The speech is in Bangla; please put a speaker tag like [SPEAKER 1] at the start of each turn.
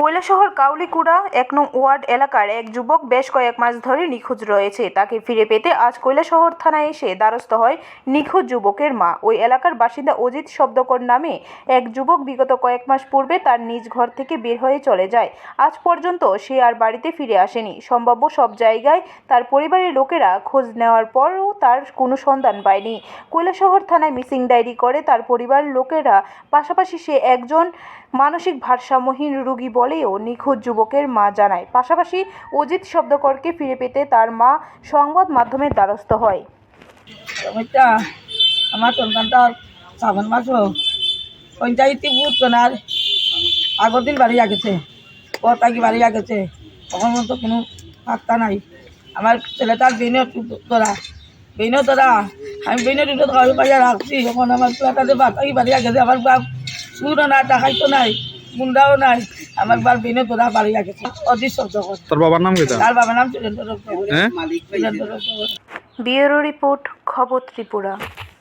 [SPEAKER 1] কৈলাসহর কাউলিকুড়া এক নং ওয়ার্ড এলাকার এক যুবক বেশ কয়েক মাস ধরে নিখোঁজ রয়েছে। তাকে ফিরে পেতে আজ কৈলাসহর থানায় এসে দ্বারস্থ হয় নিখোঁজ যুবকের মা। ওই এলাকার বাসিন্দা অজিত শব্দকর নামে এক যুবক বিগত কয়েক মাস পূর্বে তার নিজ ঘর থেকে বের হয়ে চলে যায়। আজ পর্যন্ত সে আর বাড়িতে ফিরে আসেনি। সম্ভাব্য সব জায়গায় তার পরিবারের লোকেরা খোঁজ নেওয়ার পরও তার কোনো সন্ধান পায়নি। কৈলাসহর থানায় মিসিং ডায়েরি করে তার পরিবারের লোকেরা। পাশাপাশি সে একজন মানসিক ভারসাম্যহীন রোগী বলেও নিখোঁজ যুবকের মা জানায়। পাশাপাশি অজিত শব্দকরকে ফিরে পেতে তার মা সংবাদ মাধ্যমের দ্বারস্থ হয়।
[SPEAKER 2] আমার সন্তানটা শ্রাবণ মাসও পঞ্চায়েতটি বুথ কেনার আগের দিন বাড়ি আগেছে ও বাড়ি আগেছে, তখন তো কোনো পাত্তা নাই। আমার ছেলেটার বেনে ধরা বেনে ধরা আমি বেনে দুটো খাওয়াই পাইয়া রাখছি এখন আমার ছেলেটাতে বাতাকি বাড়ি আগেছে, আমার বাপ সুরও নাই টাকাইতো নাই মুন্ডাও নাই। আমার বার বিনে তোরা বাড়ি গেছে অজিত শব্দ করে
[SPEAKER 3] তোর বাবার নাম কি
[SPEAKER 2] তার বাবার নাম সুরেন্দ্র
[SPEAKER 1] ব্যুরো রিপোর্ট খবর ত্রিপুরা